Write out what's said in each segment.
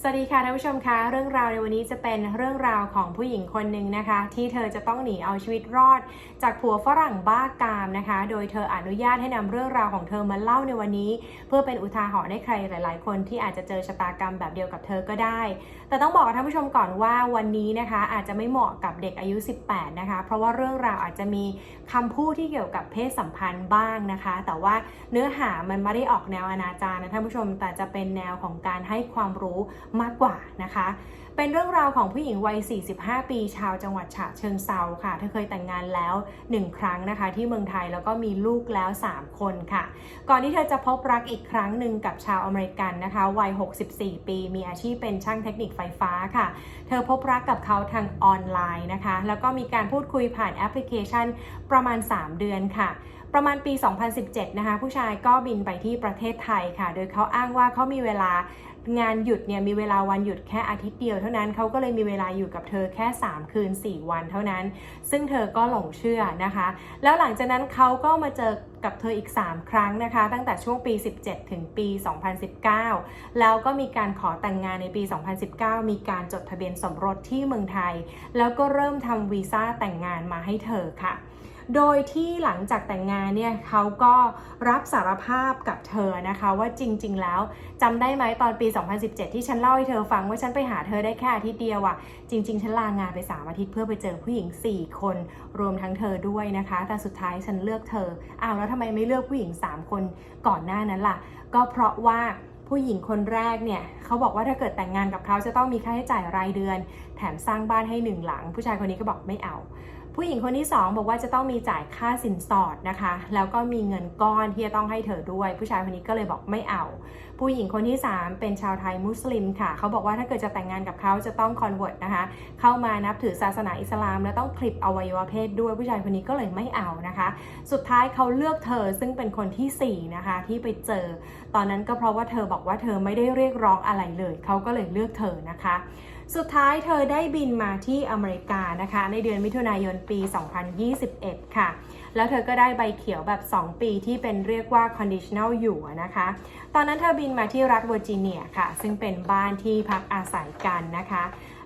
สวัสดีค่ะท่านผู้ชมคะเรื่องราวในวันนี้จะเป็นเรื่องราวของผู้หญิงคนหนึ่งนะคะ ที่เธอจะต้องหนีเอาชีวิตรอด จากผัวฝรั่งบ้ากามนะคะ โดยเธออนุญาตให้นำเรื่องราวของเธอมาเล่าในวันนี้ เพื่อเป็นอุทาหรณ์ให้ใครหลาย ๆ คนที่อาจจะเจอชะตากรรมแบบเดียวกับเธอก็ได้ แต่ต้องบอกท่านผู้ชมก่อนว่าวันนี้นะคะ อาจจะไม่เหมาะกับเด็กอายุ 18 นะคะ เพราะว่าเรื่องราวอาจจะมีคำพูดที่เกี่ยวกับเพศสัมพันธ์บ้างนะคะ แต่ว่าเนื้อหามันไม่ได้ออกแนวอนาจารนะท่านผู้ชมแต่จะเป็นแนวของการให้ความรู้มากกว่านะคะ เป็นเรื่องราวของผู้หญิงวัย 45 ปี ชาวจังหวัดฉะเชิงเซาค่ะ เธอเคยแต่งงานแล้ว 1 ครั้งนะคะ ที่เมืองไทยแล้วก็มีลูกแล้ว 3 คนค่ะ ก่อนที่เธอจะพบรักอีกครั้งหนึ่งกับชาวอเมริกันนะคะ วัย 64 ปี มีอาชีพเป็นช่างเทคนิคไฟฟ้าค่ะ เธอพบรักกับเขาทางออนไลน์นะคะ แล้วก็มีการพูดคุยผ่านแอปพลิเคชันประมาณ 3 เดือนค่ะประมาณปี 2017 นะคะ ผู้ชายก็บินไปที่ประเทศไทยค่ะ โดยเขาอ้างว่าเขามีเวลา งานหยุดเนี่ยมีเวลาวันหยุดแค่อาทิตย์เดียวเท่านั้นเขาก็เลยมีเวลาอยู่กับเธอแค่ 3 คืน 4 วันเท่านั้น ซึ่งเธอก็หลงเชื่อนะคะ แล้วหลังจากนั้นเขาก็มาเจอกับเธออีก 3 ครั้งนะคะ ตั้งแต่ช่วงปี 17 ถึงปี 2019 แล้วก็มีการขอแต่งงานในปี 2019 มีการจดทะเบียนสมรสที่เมืองไทย แล้วก็เริ่มทำวีซ่าแต่งงานมาให้เธอค่ะ โดยที่หลังจากแต่งงานเนี่ยเขาก็รับสารภาพกับเธอนะคะว่าจริง ๆ แล้วจำได้ไหมตอนปี 2017 ที่ฉันเล่าให้เธอฟังว่าฉันไปหาเธอได้แค่อาทิตย์เดียวอะจริง ๆ ฉันลางานไป 3 อาทิตย์เพื่อไปเจอผู้หญิง 4 คน รวมทั้งเธอด้วยนะคะ แต่สุดท้ายฉันเลือกเธออ้าวแล้วทำไมไม่เลือกผู้หญิง 3 คนก่อนหน้านั้นล่ะ ก็เพราะว่าผู้หญิงคนแรกเนี่ยเขาบอกว่าถ้าเกิดแต่งงานกับเขาจะต้องมีค่าใช้จ่ายรายเดือน แถมสร้างบ้านให้หนึ่งหลัง ผู้ชายคนนี้ก็บอกไม่เอา ผู้หญิงคนที่ 2 บอกว่าจะต้องมีจ่ายค่าสินสอดนะคะ แล้วก็มีเงินก้อนที่จะต้องให้เธอด้วย ผู้ชายคนนี้ก็เลยบอกไม่เอา ผู้หญิงคนที่ 3 เป็นชาวไทยมุสลิมค่ะ เขาบอกว่าถ้าเกิดจะแต่งงานกับเขาจะต้องคอนเวิร์ตนะคะ เข้ามานับถือศาสนาอิสลาม และต้องคลิปอวัยวะเพศด้วย ผู้ชายคนนี้ก็เลยไม่เอานะคะ สุดท้ายเขาเลือกเธอซึ่งเป็นคนที่4นะคะที่ไปเจอ ตอนนั้นก็เพราะว่าเธอบอกว่าเธอไม่ได้เรียกร้องอะไรเลย เขาก็เลยเลือกเธอนะคะ สุดท้ายเธอได้บินมาที่อเมริกานะคะ ในเดือนมิถุนายนปี 2021 ค่ะ แล้วเธอก็ได้ใบเขียวแบบ 2 ปีที่เป็นเรียกว่า conditional อยู่นะคะ ตอนนั้นเธอบินมาที่รัฐเวอร์จิเนียค่ะ ซึ่งเป็นบ้านที่พักอาศัยกันนะคะ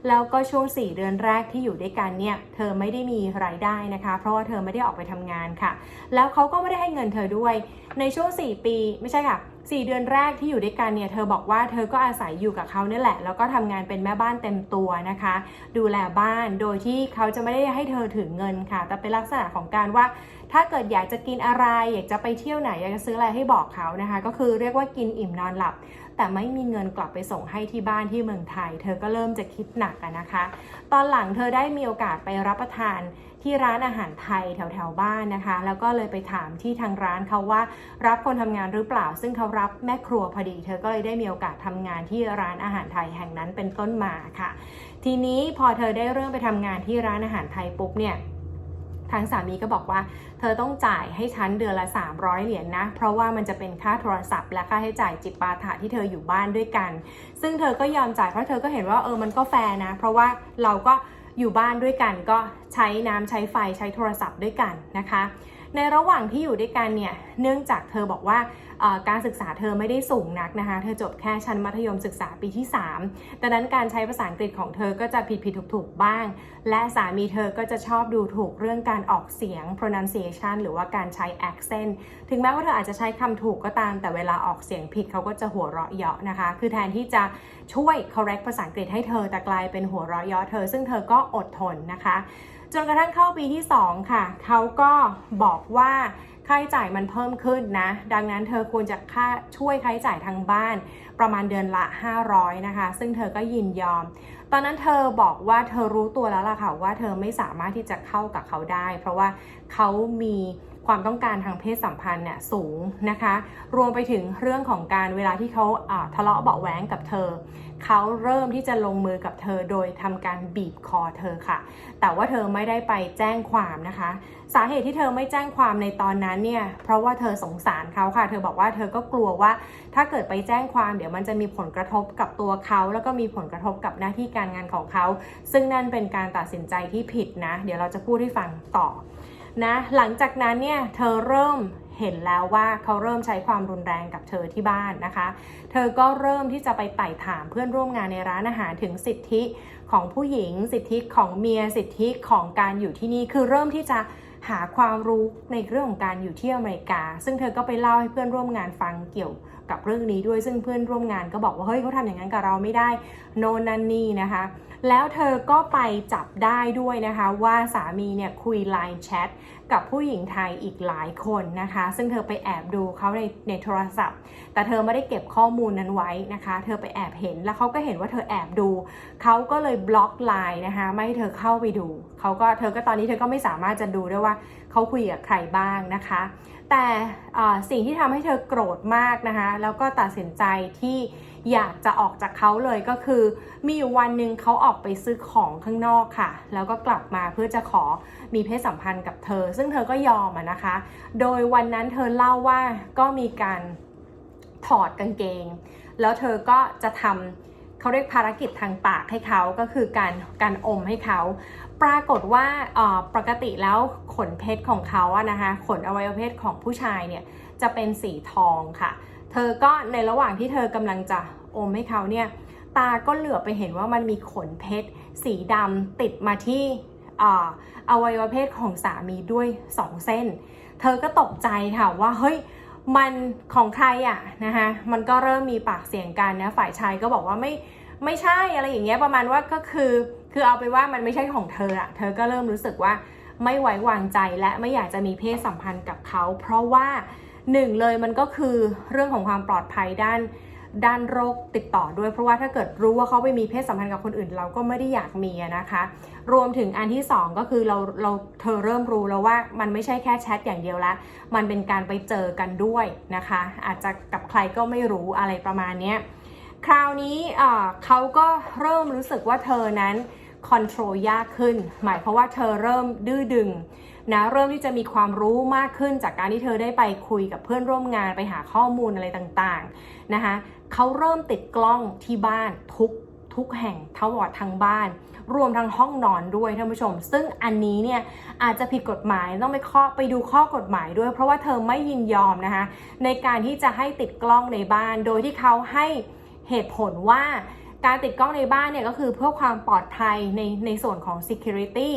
แล้วก็ช่วง 4 เดือนแรกที่อยู่ด้วยกันเนี่ย เธอไม่ได้มีรายได้นะคะ เพราะว่าเธอไม่ได้ออกไปทำงานค่ะ แล้วเขาก็ไม่ได้ให้เงินเธอด้วย ในช่วง 4 ปี ไม่ใช่ค่ะ 4 เดือนแรกที่อยู่ด้วยกันเนี่ยเธอบอกว่าเธอก็อาศัยอยู่กับเขาเนี่ยแหละ แล้วก็ทำงานเป็นแม่บ้านเต็มตัวนะคะ ดูแลบ้านโดยที่เขาจะไม่ได้ให้เธอถือเงินค่ะ แต่เป็นลักษณะของการว่า ถ้าเกิดอยากจะกินอะไร อยากจะไปเที่ยวไหนอยากจะซื้ออะไรให้บอกเขานะคะ ก็คือเรียกว่ากินอิ่มนอนหลับ แต่ไม่มีเงินกลับไปส่งให้ที่บ้านที่เมืองไทย เธอก็เริ่มจะคิดหนักนะคะ ตอนหลังเธอได้มีโอกาสไปรับประทาน ที่ร้านอาหารไทยแถวๆบ้านนะคะ แล้วก็เลยไปถามที่ทางร้านเขาว่ารับคนทำงานหรือเปล่า ซึ่งเขารับแม่ครัวพอดี เธอก็เลยได้มีโอกาสทำงานที่ร้านอาหารไทยแห่งนั้นเป็นต้นมาค่ะ ทีนี้พอเธอได้เริ่มไปทำงานที่ร้านอาหารไทยปุ๊บเนี่ยทางสามีก็บอกว่าเธอต้องจ่ายให้ฉันเดือนละ 300 เหรียญนนะ เพราะว่ามันจะเป็นค่าโทรศัพท์ และค่าใช้จ่ายจิปาถะที่เธออยู่บ้านด้วยกัน ซึ่งเธอก็ยอมจ่ายเพราะเธอก็เห็นว่าเออมันก็แฟร์นะ เพราะว่าเราก็ อยู่บ้านด้วยกันก็ใช้น้ำใช้ไฟใช้โทรศัพท์ด้วยกันนะคะ ในระหว่างที่อยู่ด้วยกันเนี่ยเนื่องจากเธอบอกว่าการศึกษาเธอไม่ได้สูงนักนะคะ เธอจบแค่ชั้นมัธยมศึกษาปีที่ 3 ดังนั้นการใช้ภาษาอังกฤษของเธอก็จะผิดผิดถูกถูกๆบ้าง และสามีเธอก็จะชอบดูถูกเรื่องการออกเสียง pronunciation หรือว่าการใช้ accent ถึงแม้ว่าเธออาจจะใช้คำถูกก็ตาม แต่เวลาออกเสียงผิดเขาก็จะหัวเราะเยาะนะคะ คือแทนที่จะช่วย correct ภาษาอังกฤษให้เธอแต่กลายเป็นหัวเราะเยาะเธอ ซึ่งเธอก็อดทนนะคะ จนกระทั่งเข้าปีที่ 2 ค่ะ เขาก็บอกว่าค่าใช้จ่ายมันเพิ่มขึ้นนะ ดังนั้นเธอควรจะค่าช่วยค่าใช้จ่ายทางบ้านประมาณเดือนละ 500 นะคะ ซึ่งเธอก็ยินยอม ตอนนั้นเธอบอกว่าเธอรู้ตัวแล้วล่ะค่ะว่าเธอไม่สามารถที่จะเข้ากับเขาได้ เพราะว่าเขามี ความต้องการทางเพศสัมพันธ์เนี่ยสูงนะคะ รวมไปถึงเรื่องของการเวลาที่เขาทะเลาะเบาะแหวงกับเธอ เขาเริ่มที่จะลงมือกับเธอโดยทำการบีบคอเธอค่ะ แต่ว่าเธอไม่ได้ไปแจ้งความนะคะ สาเหตุที่เธอไม่แจ้งความในตอนนั้นเนี่ยเพราะว่าเธอสงสารเขาค่ะ เธอบอกว่าเธอก็กลัวว่าถ้าเกิดไปแจ้งความเดี๋ยวมันจะมีผลกระทบกับตัวเขาแล้วก็มีผลกระทบกับหน้าที่การงานของเขา ซึ่งนั่นเป็นการตัดสินใจที่ผิดนะ เดี๋ยวเราจะพูดให้ฟังต่อ นะหลังจากนั้นเนี่ยเธอเริ่มเห็นแล้วว่าเขาเริ่มใช้ความรุนแรงกับเธอที่บ้านนะคะ เธอก็เริ่มที่จะไปไต่ถามเพื่อนร่วมงานในร้านอาหารถึงสิทธิของผู้หญิง สิทธิของเมียสิทธิของการอยู่ที่นี่คือเริ่มที่จะหาความรู้ในเรื่องของการอยู่ที่อเมริกา ซึ่งเธอก็ไปเล่าให้เพื่อนร่วมงานฟังเกี่ยว กับเรื่องนี้ด้วยซึ่งเพื่อนร่วมงานก็บอกว่าเฮ้ยเขาทำอย่างนั้นกับเราไม่ได้โนนนันนี่นะคะ แล้วเธอก็ไปจับได้ด้วยนะคะ ว่าสามีเนี่ยคุยไลน์แชทกับผู้หญิงไทยอีกหลายคนนะคะ ซึ่งเธอไปแอบดูเขาในในโทรศัพท์ แต่เธอไม่ได้เก็บข้อมูลนั้นไว้นะคะ เธอไปแอบเห็นแล้วเขาก็เห็นว่าเธอแอบดูเขาก็เลยบล็อกไลน์นะคะไม่ให้เธอเข้าไปดูเขาก็เธอก็ตอนนี้เธอก็ไม่สามารถจะดูได้ว่าเขาคุยกับใครบ้างนะคะ แต่สิ่งที่ทำให้เธอโกรธมากนะคะ แล้วก็ตัดสินใจที่อยากจะออกจากเขาเลยก็คือ มีอยู่วันหนึ่งเขาออกไปซื้อของข้างนอกค่ะ แล้วก็กลับมาเพื่อจะขอมีเพศสัมพันธ์กับเธอ ซึ่งเธอก็ยอมนะคะ โดยวันนั้นเธอเล่าว่าก็มีการถอดกางเกง แล้วเธอก็จะทำ เขาเรียกภารกิจทางปากให้เขาก็คือการการอมให้เขาปรากฏว่าปกติแล้วขนเพชรของเขาอะนะคะขนอวัยวะเพศของผู้ชายเนี่ยจะเป็นสีทองค่ะ เธอก็ในระหว่างที่เธอกำลังจะอมให้เขาเนี่ยตาก็เหลือไปเห็นว่ามันมีขนเพชร สีดำติดมาที่ออวัยวะเพศของสามีด้วย 2 เส้น เธอก็ตกใจค่ะว่าเฮ้ย มันของใครอะนะคะมันก็เริ่มมีปากเสียงกันนะฝ่ายชายก็บอกว่าไม่ไม่ใช่อะไรอย่างเงี้ยประมาณว่าก็คือคือเอาไปว่ามันไม่ใช่ของเธออะเธอก็เริ่มรู้สึกว่าไม่ไว้วางใจและไม่อยากจะมีเพศสัมพันธ์กับเขา เพราะว่าหนึ่งเลยมันก็คือเรื่องของความปลอดภัยด้าน ด้านโรคติดต่อด้วย เพราะว่าถ้าเกิดรู้ว่าเขาไปมีเพศสัมพันธ์กับคนอื่น เราก็ไม่ได้อยากมีนะคะ รวมถึงอันที่สองก็คือเราเราเธอเริ่มรู้แล้วว่ามันไม่ใช่แค่แชทอย่างเดียวละมันเป็นการไปเจอกันด้วยนะคะ อาจจะกับใครก็ไม่รู้อะไรประมาณนี้คราวนี้เขาก็เริ่มรู้สึกว่าเธอนั้นคอนโทรลยากขึ้น หมายเพราะว่าเธอเริ่มดื้อดึง นะเริ่มที่จะมีความรู้มากขึ้นจากการที่เธอได้ไปคุยกับเพื่อนร่วมงานไปหาข้อมูลอะไรต่างๆนะคะเขาเริ่มติดกล้องที่บ้านทุกทุกแห่งทวอดทั้งบ้าน รวมทั้งห้องนอนด้วยท่านผู้ชม ซึ่งอันนี้เนี่ยอาจจะผิดกฎหมายต้องไปข้อไปดูข้อกฎหมายด้วย เพราะว่าเธอไม่ยินยอมนะคะ ในการที่จะให้ติดกล้องในบ้าน โดยที่เขาให้เหตุผลว่าการติดกล้องในบ้านเนี่ยก็คือเพื่อความปลอดภัยในในส่วนของ security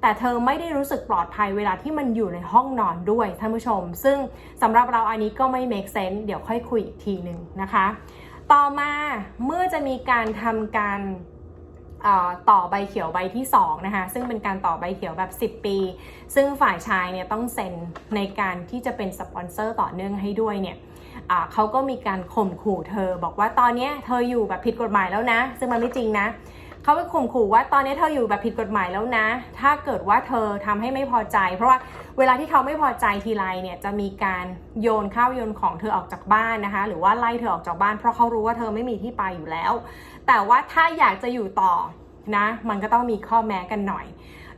แต่เธอไม่ได้รู้สึกปลอดภัยเวลาที่มันอยู่ในห้องนอนด้วยท่านผู้ชม ซึ่งสำหรับเราอันนี้ก็ไม่ make sense เดี๋ยวค่อยคุยอีกทีหนึ่งนะคะ ต่อมาเมื่อจะมีการทำการต่อใบเขียวใบที่2นะคะซึ่งเป็นการต่อใบเขียวแบบ 10 ปี ซึ่งฝ่ายชายเนี่ยต้องเซ็นในการที่จะเป็นสปอนเซอร์ต่อเนื่องให้ด้วยเนี่ยเขาก็มีการข่มขู่เธอ บอกว่าตอนนี้เธออยู่แบบผิดกฎหมายแล้วนะ ซึ่งมันไม่จริงนะ เขาไปข่มขู่ว่าตอนนี้เธออยู่แบบผิดกฎหมายแล้วนะ ถ้าเกิดว่าเธอทำให้ไม่พอใจ เพราะว่าเวลาที่เขาไม่พอใจทีไรเนี่ยจะมีการโยนข้าวโยนของเธอออกจากบ้านนะคะ หรือว่าไล่เธอออกจากบ้านเพราะเขารู้ว่าเธอไม่มีที่ไปอยู่แล้ว แต่ว่าถ้าอยากจะอยู่ต่อนะมันก็ต้องมีข้อแม้กันหน่อย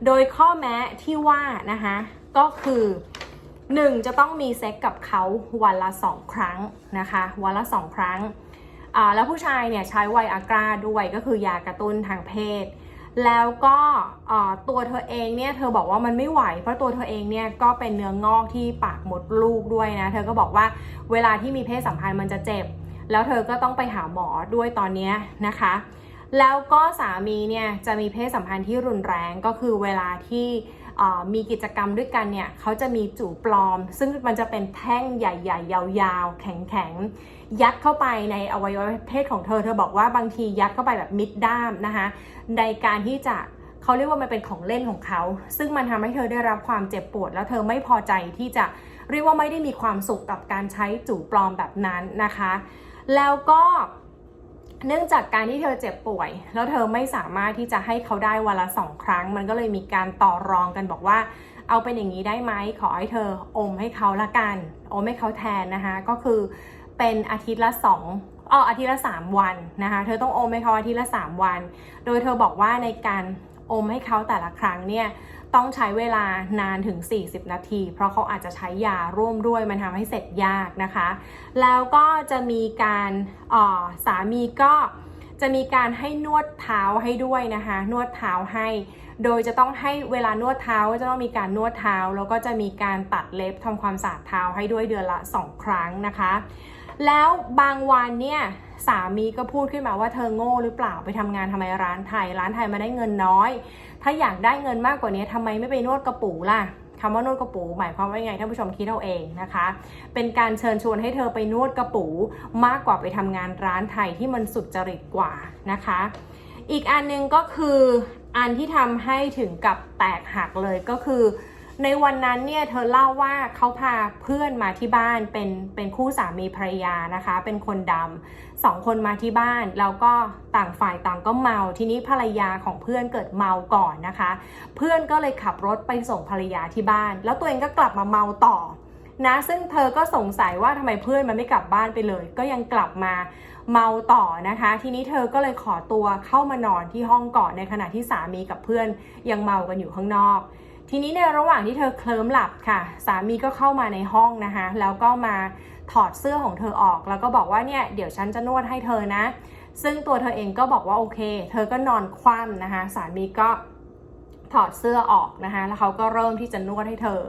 โดยข้อแม้ที่ว่านะคะก็คือหนึ่งจะต้องมีเซ็กกับเขาวันละสองครั้งนะคะ วันละสองครั้ง แล้วผู้ชายเนี่ยใช้ไวอากราด้วยก็คือยากระตุ้นทางเพศ แล้วก็ตัวเธอเองเนี่ยเธอบอกว่ามันไม่ไหว เพราะตัวเธอเองเนี่ยก็เป็นเนื้องอกที่ปากมดลูกด้วยนะ เธอก็บอกว่าเวลาที่มีเพศสัมพันธ์มันจะเจ็บ แล้วเธอก็ต้องไปหาหมอด้วยตอนนี้นะคะ แล้วก็สามีเนี่ยจะมีเพศสัมพันธ์ที่รุนแรงก็คือเวลาที่ มีกิจกรรมด้วยกันเนี่ยเขาจะมีจู่ปลอม ซึ่งมันจะเป็นแท่งใหญ่ ๆ ยาวๆ แข็งๆ ยัดเข้าไปในอวัยวะเพศของเธอ เธอบอกว่าบางทียัดเข้าไปแบบมิดด้ามนะคะในการที่จะเขาเรียกว่ามันเป็นของเล่นของเขา ซึ่งมันทำให้เธอได้รับความเจ็บปวด แล้วเธอไม่พอใจที่จะเรียกว่าไม่ได้มีความสุขกับการใช้จู่ปลอมแบบนั้นนะคะ แล้วก็ เนื่องจากการที่เธอเจ็บป่วย แล้วเธอไม่สามารถที่จะให้เขาได้วันละสองครั้ง มันก็เลยมีการต่อรองกันบอกว่า เอาเป็นอย่างนี้ได้ไหมขอให้เธออมให้เขาละกันอมให้เขาแทนนะคะ ก็คือเป็นอาทิตย์ละสองอ๋ออาทิตย์ละ 3 วันนะคะ เธอต้องอมให้เขาอาทิตย์ละ 3 วัน โดยเธอบอกว่าในการ อมให้เขาแต่ละครั้งเนี่ยต้องใช้เวลานานถึง 40 นาที เพราะเขาอาจจะใช้ยาร่วมด้วยมันทำให้เสร็จยากนะคะ แล้วก็จะมีการอ่อสามีก็จะมีการให้นวดเท้าให้ด้วยนะคะ นวดเท้าให้ โดยจะต้องให้เวลานวดเท้าก็จะต้องมีการนวดเท้า แล้วก็จะมีการตัดเล็บทำความสะอาดเท้าให้ด้วยเดือนละ 2 ครั้งนะคะ แล้วบางวันเนี่ย สามีก็พูดขึ้นมาว่าเธอโง่หรือเปล่าไปทำงานทำไมร้านไทย ร้านไทยมาได้เงินน้อย ถ้าอยากได้เงินมากกว่านี้ทำไมไม่ไปนวดกระปูล่ะคำว่านวดกระปูหมายความว่าไงท่านผู้ชมคิดเอาเองนะคะ เป็นการเชิญชวนให้เธอไปนวดกระปูมากกว่าไปทำงานร้านไทยที่มันสุดจริตกว่านะคะ อีกอันหนึงก็คืออันที่ทำให้ถึงกับแตกหักเลยก็คือ ในวันนั้นเนี่ยเธอเล่าว่าเขาพาเพื่อนมาที่บ้านเป็นเป็นคู่สามีภรรยานะคะ เป็นคนดำสองคนมาที่บ้านแล้วก็ต่างฝ่ายต่างก็เมา ทีนี้ภรรยาของเพื่อนเกิดเมาก่อนนะคะ เพื่อนก็เลยขับรถไปส่งภรรยาที่บ้าน แล้วตัวเองก็กลับมาเมาต่อนะซึ่งเธอก็สงสัยว่าทำไมเพื่อนมันไม่กลับบ้านไปเลย ก็ยังกลับมาเมาต่อนะคะ ทีนี้เธอก็เลยขอตัวเข้ามานอนที่ห้องก่อนในขณะที่สามีกับเพื่อนยังเมากันอยู่ข้างนอก ทีนี้ในระหว่างที่เธอเคลิ้มหลับค่ะ สามีก็เข้ามาในห้องนะคะ แล้วก็มาถอดเสื้อของเธอออก แล้วก็บอกว่าเนี่ยเดี๋ยวฉันจะนวดให้เธอนะ ซึ่งตัวเธอเองก็บอกว่าโอเค เธอก็นอนคว่ำนะคะ สามีก็ถอดเสื้อออกนะคะ แล้วเขาก็เริ่มที่จะนวดให้เธอ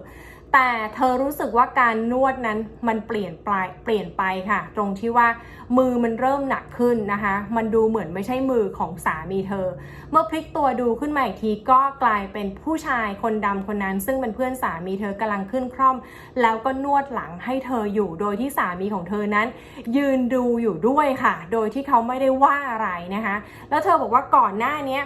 แต่เธอรู้สึกว่าการนวดนั้นมันเปลี่ยนไปเปลี่ยนไปค่ะ ตรงที่ว่ามือมันเริ่มหนักขึ้นนะคะ มันดูเหมือนไม่ใช่มือของสามีเธอ เมื่อพลิกตัวดูขึ้นมาอีกทีก็กลายเป็นผู้ชายคนดำคนนั้น ซึ่งเป็นเพื่อนสามีเธอกำลังขึ้นคร่อม แล้วก็นวดหลังให้เธออยู่ โดยที่สามีของเธอนั้น ยืนดูอยู่ด้วยค่ะ โดยที่เขาไม่ได้ว่าอะไรนะคะ แล้วเธอบอกว่าก่อนหน้านี้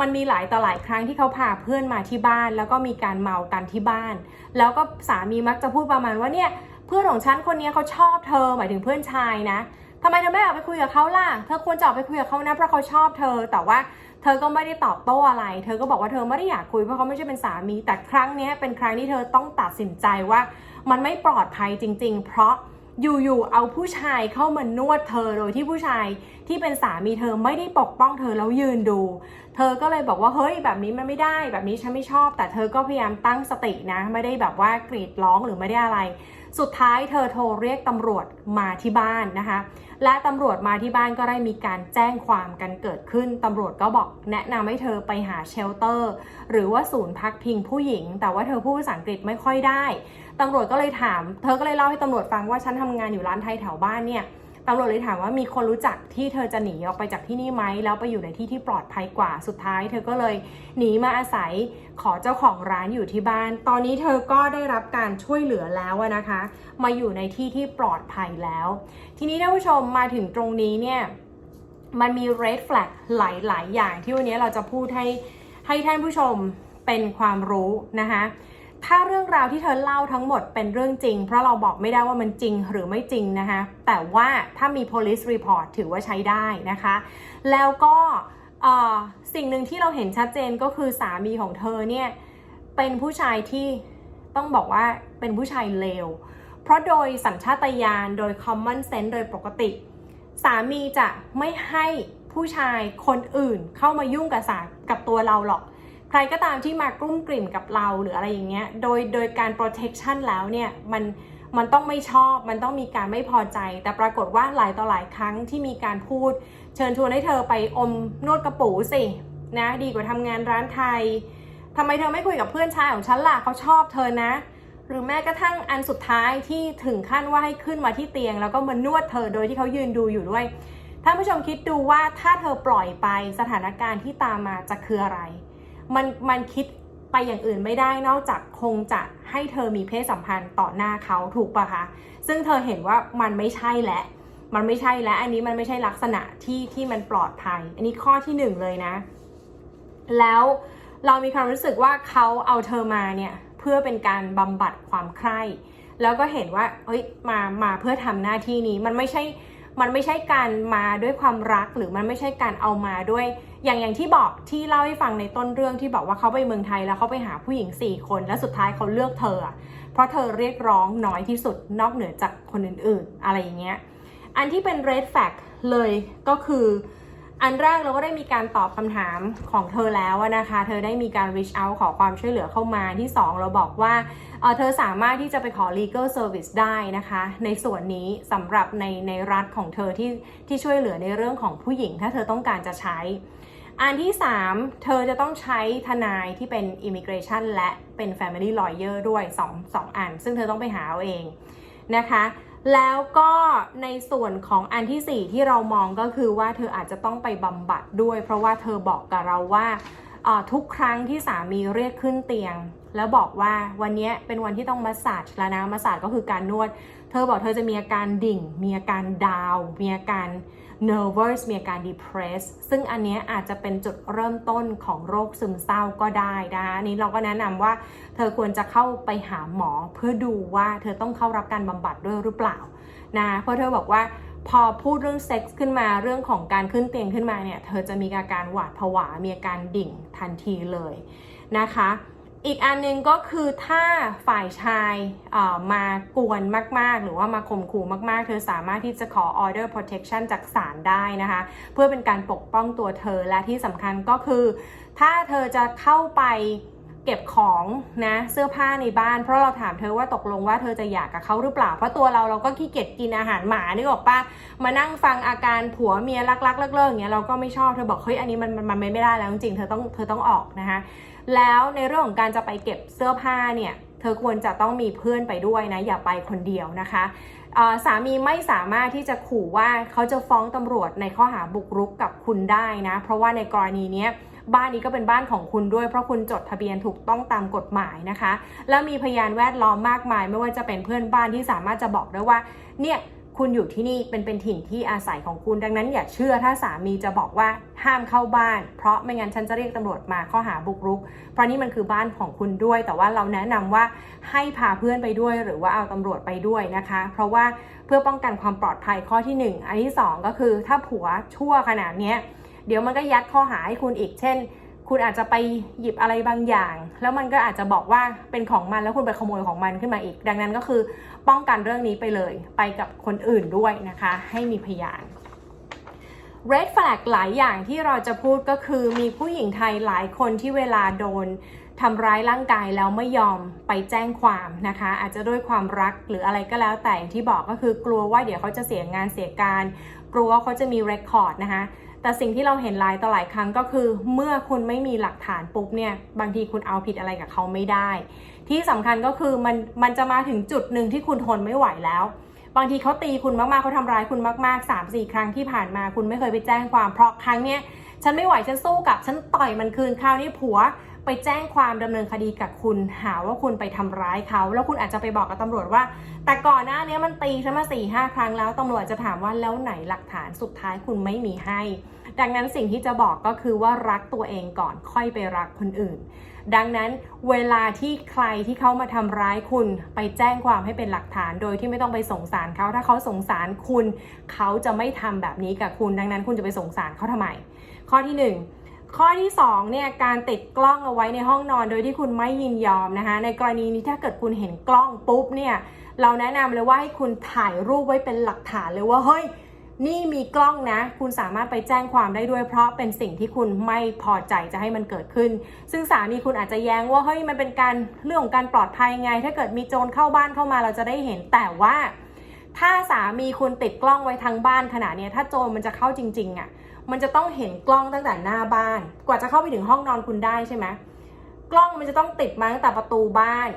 มันมีหลายต่อหลายครั้งที่เขาพาเพื่อนมาที่บ้าน แล้วก็มีการเมากันที่บ้าน แล้วก็สามีมักจะพูดประมาณว่าเนี่ยเพื่อนของฉันคนนี้เขาชอบเธอหมายถึงเพื่อนชายนะทำไมเธอไม่ออกไปคุยกับเขาล่ะ เธอควรจะออกไปคุยกับเขานะเพราะเขาชอบเธอ แต่ว่าเธอก็ไม่ได้ตอบโต้อะไร เธอก็บอกว่าเธอไม่ได้อยากคุยเพราะเขาไม่ใช่เป็นสามี แต่ครั้งนี้เป็นครั้งที่เธอต้องตัดสินใจว่า มันไม่ปลอดภัยจริง ๆ เพราะ อยู่ๆเอาผู้ชายเข้ามานวดเธอโดยที่ผู้ชายที่เป็นสามีเธอไม่ได้ปกป้องเธอแล้วยืนดู เธอก็เลยบอกว่าเฮ้ยแบบนี้มันไม่ได้ แบบนี้ฉันไม่ชอบ แต่เธอก็พยายามตั้งสตินะ ไม่ได้แบบว่ากรีดร้องหรือไม่ได้อะไร สุดท้ายเธอโทรเรียกตำรวจมาที่บ้านนะคะ และตำรวจมาที่บ้านก็ได้มีการแจ้งความกันเกิดขึ้นตำรวจก็บอกแนะนำให้เธอไปหาเชลเตอร์ หรือว่าศูนย์พักพิงผู้หญิง แต่ว่าเธอพูดภาษาอังกฤษไม่ค่อยได้ตำรวจก็เลยถาม เธอก็เลยเล่าให้ตำรวจฟังว่าฉันทำงานอยู่ร้านไทยแถวบ้านเนี่ย ตำรวจเลยถามว่ามีคนรู้จักที่เธอจะหนีออกไปจากที่นี่ไหมแล้วไปอยู่ในที่ที่ปลอดภัยกว่าสุดท้าย เธอก็เลยหนีมาอาศัยขอเจ้าของร้านอยู่ที่บ้าน ตอนนี้เธอก็ได้รับการช่วยเหลือแล้วนะคะ มาอยู่ในที่ที่ปลอดภัยแล้ว ทีนี้ท่านผู้ชมมาถึงตรงนี้เนี่ยมันมี red flag หลาย ๆ อย่างที่วันนี้เราจะพูดให้ให้ท่านผู้ชมเป็นความรู้นะคะ ถ้าเรื่องราวที่เธอเล่าทั้งหมดเป็นเรื่องจริง เพราะเราบอกไม่ได้ว่ามันจริงหรือไม่จริงนะคะ แต่ว่าถ้ามี police report ถือว่าใช้ได้นะคะ แล้วก็สิ่งหนึ่งที่เราเห็นชัดเจนก็คือสามีของเธอเนี่ยเป็นผู้ชายที่ต้องบอกว่าเป็นผู้ชายเลว เพราะโดยสัญชาตญาณโดย common sense โดยปกติ สามีจะไม่ให้ผู้ชายคนอื่นเข้ามายุ่งกับสากับตัวเราหรอก รก็ตามที่มากรุ่มกลิ่มกับเราหรืออะไรอย่างเงี้ย โดยโดยการ protection แล้วเนี่ยมันมันต้องไม่ชอบ มันต้องมีการไม่พอใจ แต่ปรากฏว่าหลายต่อหลายครั้งที่มีการพูด เชิญชวนให้เธอไปอมนวดกระปูสินะดีกว่าทำงานร้านไทยทำไมเธอไม่คุยกับเพื่อนชายของฉันล่ะเขาชอบเธอนะ หรือแม้กระทั่งอันสุดท้ายที่ถึงขั้นว่าให้ขึ้นมาที่เตียง แล้วก็มานวดเธอโดยที่เขายืนดูอยู่ด้วยท่านผู้ชมคิดดูว่าถ้าเธอปล่อยไปสถานการณ์ที่ตามมาจะคืออะไร มันมันคิดไปอย่างอื่นไม่ได้นอกจากคงจะให้เธอมีเพศสัมพันธ์ต่อหน้าเขาถูกปะคะซึ่งเธอเห็นว่ามันไม่ใช่และ มันไม่ใช่และอันนี้มันไม่ใช่ลักษณะที่ที่มันปลอดภัย อันนี้ข้อที่หนึ่งเลยนะ แล้วเรามีความรู้สึกว่าเขาเอาเธอมาเนี่ยเพื่อเป็นการบำบัดความใคร่แล้วก็เห็นว่าเฮ้ยมามาเพื่อทำหน้าที่นี้มันไม่ใช่ มันไม่ใช่การมาด้วยความรักหรือมันไม่ใช่การเอามาด้วย อย่างอย่างที่บอกที่เล่าให้ฟังในต้นเรื่องที่บอกว่าเขาไปเมืองไทยแล้วเขาไปหาผู้หญิง 4 คน แล้วสุดท้ายเขาเลือกเธอ เพราะเธอเรียกร้องน้อยที่สุดนอกเหนือจากคนอื่นๆ อะไรอย่างเงี้ยอันที่เป็น red flag เลยก็คือ อันแรกเราก็ได้มีการตอบคำถามของเธอแล้วนะคะ เธอได้มีการ reach out ขอความช่วยเหลือเข้ามาที่ 2 เราบอกว่าเเธอสามารถที่จะไปขอ legal service ได้นะคะ ในส่วนนี้สำหรับในในรัฐของเธอที่ที่ช่วยเหลือในเรื่องของผู้หญิง ถ้าเธอต้องการจะใช้ อันที่ 3 เธอจะต้องใช้ทนายที่เป็น immigration และเป็น family lawyer ด้วย2 2อัน ซึ่งเธอต้องไปหาเอาเองนะคะ แล้วก็ในส่วนของอันที่ 4 ที่เรามองก็คือว่าเธออาจจะต้องไปบำบัดด้วย เพราะว่าเธอบอกกับเราว่า ทุกครั้งที่สามีเรียกขึ้นเตียง แล้วบอกว่าวันนี้เป็นวันที่ต้องมาสาจแล้วนะมาสาจก็คือการนวด เธอบอกเธอจะมีอาการดิ่ง มีอาการดาวมีอาการ nervous มีอาการ depressed ซึ่งอันนี้อาจจะเป็นจุดเริ่มต้นของโรคซึมเศร้าก็ได้นะคะอันนี้เราก็แนะนำว่า เธอควรจะเข้าไปหาหมอเพื่อดูว่าเธอต้องเข้ารับการบำบัดด้วยหรือเปล่านะเพราะเธอบอกว่า พอพูดเรื่องเซ็กส์ขึ้นมาเรื่องของการขึ้นเตียงขึ้นมาเนี่ย เธอจะมีอาการหวาดผวา มีอาการดิ่งทันทีเลยนะคะ อีกอันหนึงก็คือถ้าฝ่ายชายมากวนมาก ๆ หรือว่ามาข่มขู่มาก ๆ เธอสามารถที่จะขอ order protection จากศาลได้นะคะ เพื่อเป็นการปกป้องตัวเธอและที่สำคัญก็คือ ถ้าเธอจะเข้าไป เก็บของนะเสื้อผ้าในบ้าน เพราะเราถามเธอว่าตกลงว่าเธอจะอยากกับเขาหรือเปล่า เพราะตัวเราเราก็ขี้เกียจกินอาหารหมานึกออกปะมานั่งฟังอาการผัวเมียรักๆเลิกๆอย่างเงี้ยเราก็ไม่ชอบเธอบอกเฮ้ยอันนี้มันมันไม่ได้แล้วจริงเธอต้องเธอต้องออกนะคะแล้วในเรื่องของการจะไปเก็บเสื้อผ้าเนี่ยเธอควรจะต้องมีเพื่อนไปด้วยนะอย่าไปคนเดียวนะคะสามีไม่สามารถที่จะขู่ว่าเขาจะฟ้องตำรวจในข้อหาบุกรุกกับคุณได้นะ เพราะว่าในกรณีเนี้ย บ้านนี้ก็เป็นบ้านของคุณด้วย เพราะคุณจดทะเบียนถูกต้องตามกฎหมายนะคะ แล้วมีพยานแวดล้อมมากมาย ไม่ว่าจะเป็นเพื่อนบ้านที่สามารถจะบอกได้ว่า เนี่ยคุณอยู่ที่นี่เป็นเป็นถิ่นที่อาศัยของคุณดังนั้นอย่าเชื่อถ้าสามีจะบอกว่าห้ามเข้าบ้าน เพราะไม่งั้นฉันจะเรียกตำรวจมาข้อหาบุกรุก เพราะนี่มันคือบ้านของคุณด้วย แต่ว่าเราแนะนำว่าให้พาเพื่อนไปด้วย หรือว่าเอาตำรวจไปด้วยนะคะ เพราะว่าเพื่อป้องกันความปลอดภัยข้อที่หนึ่งอันที่สองก็คือถ้าผัวชั่วขนาดเนี้ย เดี๋ยวมันก็ยัดข้อหาให้คุณอีกเช่น คุณอาจจะไปหยิบอะไรบางอย่าง แล้วมันก็อาจจะบอกว่าเป็นของมันแล้วคุณไปขโมยของมันขึ้นมาอีก ดังนั้นก็คือป้องกันเรื่องนี้ไปเลย ไปกับคนอื่นด้วยนะคะ ให้มีพยาน red flag หลายอย่างที่เราจะพูดก็คือมีผู้หญิงไทยหลายคนที่เวลาโดน ทำร้ายร่างกายแล้วไม่ยอมไปแจ้งความนะคะ อาจจะด้วยความรักหรืออะไรก็แล้วแต่อย่างที่บอกก็คือกลัวว่าเดี๋ยวเขาจะเสียงานเสียการ กลัวว่าเขาจะมีเรคคอร์ดนะคะแต่สิ่งที่เราเห็นหลายต่อหลายครั้งก็คือ เมื่อคุณไม่มีหลักฐานปุ๊บเนี่ยบางทีคุณเอาผิดอะไรกับเขาไม่ได้ ที่สำคัญก็คือมันมันจะมาถึงจุดหนึ่งที่คุณทนไม่ไหวแล้ว บางทีเขาตีคุณมากๆเขาทำร้ายคุณมากๆ3 4 ครั้งที่ผ่านมาคุณไม่เคยไปแจ้งความเพราะครั้งเนี้ยฉันไม่ไหวฉันสู้กับฉันต่อยมันคืนคราวนี้ผัว ไปแจ้งความดำเนินคดีกับคุณหาว่าคุณไปทำร้ายเขา แล้วคุณอาจจะไปบอกกับตำรวจว่า แต่ก่อนหน้านี้มันตีฉันมาสี่ห้าครั้งแล้วตำรวจจะถามว่าแล้วไหนหลักฐานสุดท้ายคุณไม่มีให้ ดังนั้นสิ่งที่จะบอกก็คือว่ารักตัวเองก่อนค่อยไปรักคนอื่น ดังนั้นเวลาที่ใครที่เขามาทำร้ายคุณ ไปแจ้งความให้เป็นหลักฐานโดยที่ไม่ต้องไปสงสารเขาถ้าเขาสงสารคุณ เขาจะไม่ทำแบบนี้กับคุณ ดังนั้นคุณจะไปสงสารเขาทำไม ข้อที่หนึ่ง ข้อที่2เนี่ยการติดกล้องเอาไว้ในห้องนอนโดยที่คุณไม่ยินยอมนะคะ ในกรณีนี้ถ้าเกิดคุณเห็นกล้องปุ๊บเนี่ยเราแนะนำเลยว่าให้คุณถ่ายรูปไว้เป็นหลักฐานเลยว่าเฮ้ยนี่มีกล้องนะ คุณสามารถไปแจ้งความได้ด้วย เพราะเป็นสิ่งที่คุณไม่พอใจจะให้มันเกิดขึ้น ซึ่งสามีคุณอาจจะแย้งว่าเฮ้ยมันเป็นการเรื่องของการปลอดภัยไง ถ้าเกิดมีโจรเข้าบ้านเข้ามาเราจะได้เห็นแต่ว่า ถ้าสามีคุณติดกล้องไว้ทางบ้านขนาดนี้ถ้าโจรมันจะเข้าจริง ๆอะ่ะ มันจะต้องเห็นกล้องตั้งแต่หน้าบ้าน กว่าจะเข้าไปถึงห้องนอนคุณได้ใช่ไหมกล้องมันจะต้องติดมาตั้งแต่ประตูบ้าน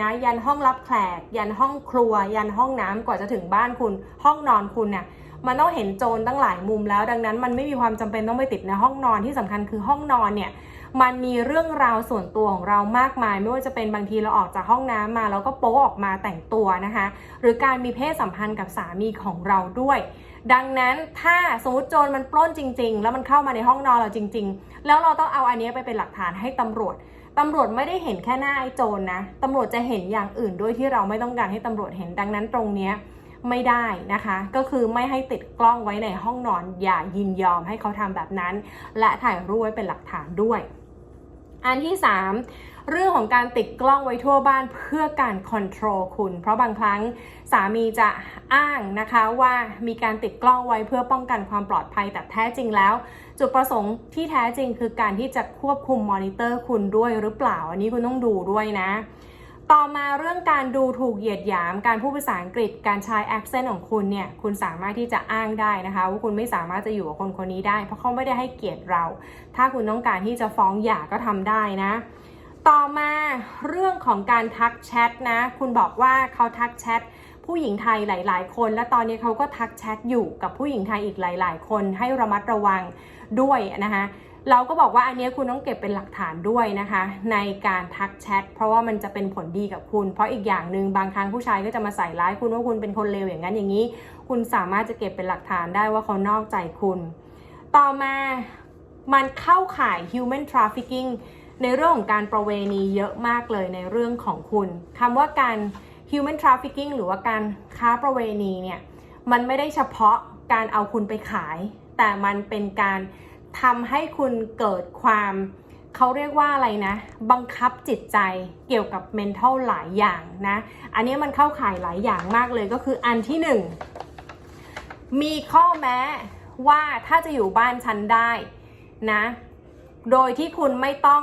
นะยันห้องรับแขก ยันห้องครัว ยันห้องน้ำกว่าจะถึงบ้านคุณ ห้องนอนคุณเนี่ยมันต้องเห็นโจรตั้งหลายมุมแล้ว ดังนั้นมันไม่มีความจำเป็นต้องไปติดในห้องนอนที่สำคัญคือห้องนอนเนี่ย มันมีเรื่องราวส่วนตัวของเรามากมาย ไม่ว่าจะเป็นบางทีเราออกจากห้องน้ำมาแล้วก็โป๊ออกมาแต่งตัวนะคะ หรือการมีเพศสัมพันธ์กับสามีของเราด้วย ดังนั้นถ้าสมมติโจรมันปล้นจริง ๆ แล้วมันเข้ามาในห้องนอนเราจริง ๆ แล้วเราต้องเอาอันนี้ไปเป็นหลักฐานให้ตำรวจตำรวจไม่ได้เห็นแค่หน้าไอ้โจรนะตำรวจจะเห็นอย่างอื่นด้วยที่เราไม่ต้องการให้ตำรวจเห็นดังนั้นตรงเนี้ยไม่ได้นะคะ ก็คือไม่ให้ติดกล้องไว้ในห้องนอน อย่ายินยอมให้เขาทำแบบนั้น และถ่ายรูปไว้เป็นหลักฐานด้วย อันที่ 3 เรื่องของการติดกล้องไว้ทั่วบ้านเพื่อการคอนโทรลคุณ เพราะบางครั้งสามีจะอ้างนะคะว่ามีการติดกล้องไว้เพื่อป้องกันความปลอดภัยแต่แท้จริงแล้ว จุดประสงค์ที่แท้จริงคือการที่จะควบคุมมอนิเตอร์คุณด้วยหรือเปล่า อันนี้คุณต้องดูด้วยนะ ต่อมาเรื่องการดูถูกเหยียดหยาม การพูดภาษาอังกฤษ การใช้ accent ของคุณเนี่ย คุณสามารถที่จะอ้างได้นะคะ ว่าคุณไม่สามารถจะอยู่กับคนคนนี้ได้ เพราะเขาไม่ได้ให้เกียรติเรา ถ้าคุณต้องการที่จะฟ้องหย่าก็ทำได้นะ ต่อมาเรื่องของการทักแชทนะ คุณบอกว่าเขาทักแชทผู้หญิงไทยหลาย ๆ คน และตอนนี้เขาก็ทักแชทอยู่กับผู้หญิงไทยอีกหลาย ๆ คนให้ระมัดระวังด้วยนะคะ เราก็บอกว่าอันนี้คุณต้องเก็บเป็นหลักฐานด้วยนะคะ ในการทักแชทเพราะว่ามันจะเป็นผลดีกับคุณ เพราะอีกอย่างหนึ่งบางครั้งผู้ชายก็จะมาใส่ร้ายคุณว่าคุณเป็นคนเลวอย่างนั้นอย่างนี้ คุณสามารถจะเก็บเป็นหลักฐานได้ว่าเขานอกใจคุณ ต่อมามันเข้าข่าย human trafficking ในเรื่องของการประเวณีเยอะมากเลยในเรื่องของคุณคำว่าการ human trafficking หรือว่าการค้าประเวณีเนี่ยมันไม่ได้เฉพาะการเอาคุณไปขาย แต่มันเป็นการ ทำให้คุณเกิดความเขาเรียกว่าอะไรนะ บังคับจิตใจเกี่ยวกับ mental หลายอย่างนะ อันนี้มันเข้าข่ายหลายอย่างมากเลยก็คืออันที่หนึ่งมีข้อแม้ว่าถ้าจะอยู่บ้านฉันได้นะ โดยที่คุณไม่ต้อง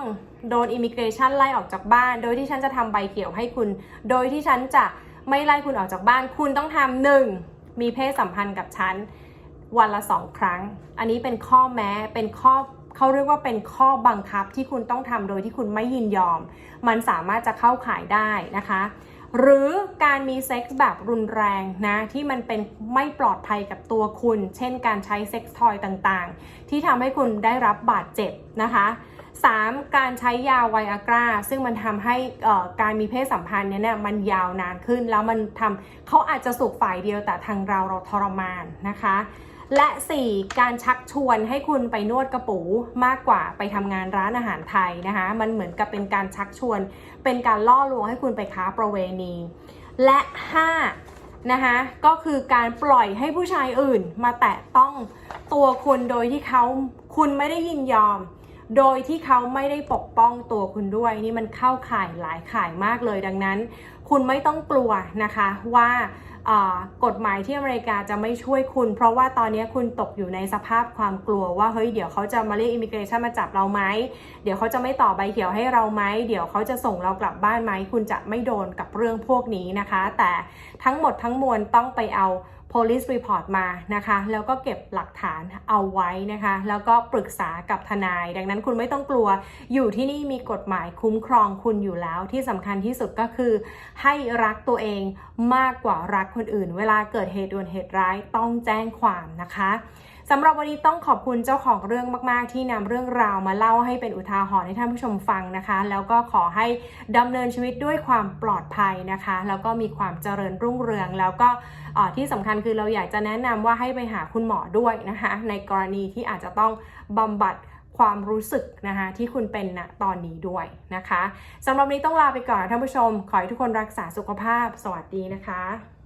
โดนอิมิเกรชันไล่ออกจากบ้าน โดยที่ฉันจะทำใบเขียวให้คุณ โดยที่ฉันจะไม่ไล่คุณออกจากบ้าน คุณต้องทำหนึ่งมีเพศสัมพันธ์กับฉัน วันละสองครั้ง อันนี้เป็นข้อแม้เป็นข้อเขาเรียกว่าเป็นข้อบังคับที่คุณต้องทำโดยที่คุณไม่ยินยอม มันสามารถจะเข้าข่ายได้นะคะ หรือการมีเซ็กส์แบบรุนแรงนะ ที่มันเป็นไม่ปลอดภัยกับตัวคุณ เช่นการใช้เซ็กส์ทอยต่างๆ ที่ทำให้คุณได้รับบาดเจ็บนะคะ 3. การใช้ยาไวอากราซึ่งมันทำให้การมีเพศสัมพันธ์เนี่ยมันยาวนานขึ้นแล้วมันทำเขาอาจจะสุขฝ่ายเดียวแต่ทางเราเราทรมานนะคะ และ 4. การชักชวนให้คุณไปนวดกระปูมากกว่าไปทำงานร้านอาหารไทยนะคะ มันเหมือนกับเป็นการชักชวน เป็นการล่อลวงให้คุณไปค้าประเวณี และ 5. นะคะ ก็คือการปล่อยให้ผู้ชายอื่นมาแตะต้องตัวคุณโดยที่เขาคุณไม่ได้ยินยอม โดยที่เขาไม่ได้ปกป้องตัวคุณด้วย นี่มันเข้าข่ายหลายข่ายมากเลยดังนั้น คุณไม่ต้องกลัวนะคะว่า กฎหมายที่อเมริกาจะไม่ช่วยคุณ เพราะว่าตอนนี้คุณตกอยู่ในสภาพความกลัวว่าเฮ้ยเดี๋ยวเขาจะมาเรียกอิมิเกรชันมาจับเราไหมเดี๋ยวเขาจะไม่ต่อใบเขียวให้เราไหมเดี๋ยวเขาจะส่งเรากลับบ้านไหมคุณจะไม่โดนกับเรื่องพวกนี้นะคะ แต่ทั้งหมดทั้งมวลต้องไปเอา police report มานะคะ แล้วก็เก็บหลักฐานเอาไว้นะคะ แล้วก็ปรึกษากับทนาย ดังนั้นคุณไม่ต้องกลัว อยู่ที่นี่มีกฎหมายคุ้มครองคุณอยู่แล้ว ที่สำคัญที่สุดก็คือ ให้รักตัวเองมากกว่ารักคนอื่น เวลาเกิดเหตุด่วนเหตุร้ายต้องแจ้งความนะคะ สำหรับวันนี้ต้องขอบคุณเจ้าของเรื่องมาก ๆ ที่นำเรื่องราวมาเล่าให้เป็นอุทาหรณ์ให้ท่านผู้ชมฟังนะคะ แล้วก็ขอให้ดำเนินชีวิตด้วยความปลอดภัยนะคะ แล้วก็มีความเจริญรุ่งเรือง แล้วก็ที่สำคัญคือเราอยากจะแนะนำว่าให้ไปหาคุณหมอด้วยนะคะ ในกรณีที่อาจจะต้องบำบัดความรู้สึกนะคะที่คุณเป็นณตอนนี้ด้วยนะคะสำหรับวันนี้ต้องลาไปก่อนท่านผู้ชม ขอให้ทุกคนรักษาสุขภาพ สวัสดีนะคะ